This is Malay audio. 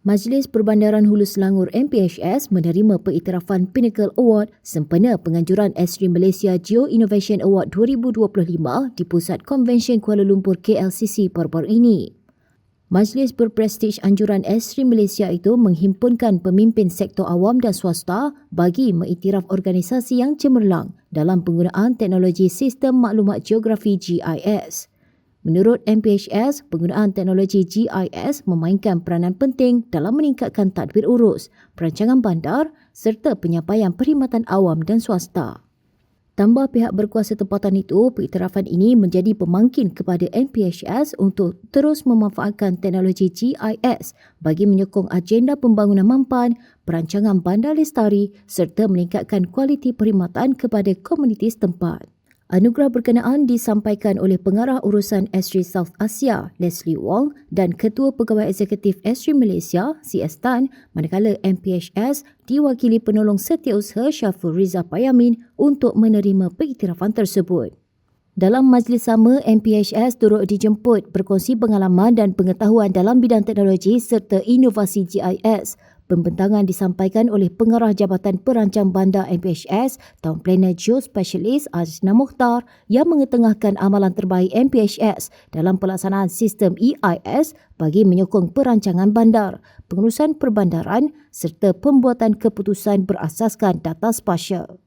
Majlis Perbandaran Hulu Selangor MPHS menerima pengiktirafan Pinnacle Award sempena penganjuran Esri Malaysia Geo Innovation Award 2025 di Pusat Konvensyen Kuala Lumpur KLCC baru-baru ini. Majlis berprestij anjuran Esri Malaysia itu menghimpunkan pemimpin sektor awam dan swasta bagi mengiktiraf organisasi yang cemerlang dalam penggunaan teknologi sistem maklumat geografi GIS. Menurut MPHS, penggunaan teknologi GIS memainkan peranan penting dalam meningkatkan tadbir urus, perancangan bandar serta penyampaian perkhidmatan awam dan swasta. Tambah pihak berkuasa tempatan itu, pengiktirafan ini menjadi pemangkin kepada NPHS untuk terus memanfaatkan teknologi GIS bagi menyokong agenda pembangunan mampan, perancangan bandar lestari serta meningkatkan kualiti perkhidmatan kepada komuniti setempat. Anugerah berkenaan disampaikan oleh Pengarah Urusan Esri South Asia, Leslie Wong dan Ketua Pegawai Eksekutif Esri Malaysia, CS Tan, manakala MPHS diwakili penolong setiausaha Syaful Riza Payamin untuk menerima pengiktirafan tersebut. Dalam majlis sama, MPHS turut dijemput berkongsi pengalaman dan pengetahuan dalam bidang teknologi serta inovasi GIS Pembentangan disampaikan oleh Pengarah Jabatan Perancang Bandar MPHS, Town Planner Geospecialist Azna Mukhtar yang mengetengahkan amalan terbaik MPHS dalam pelaksanaan sistem EIS bagi menyokong perancangan bandar, pengurusan perbandaran serta pembuatan keputusan berasaskan data spasial.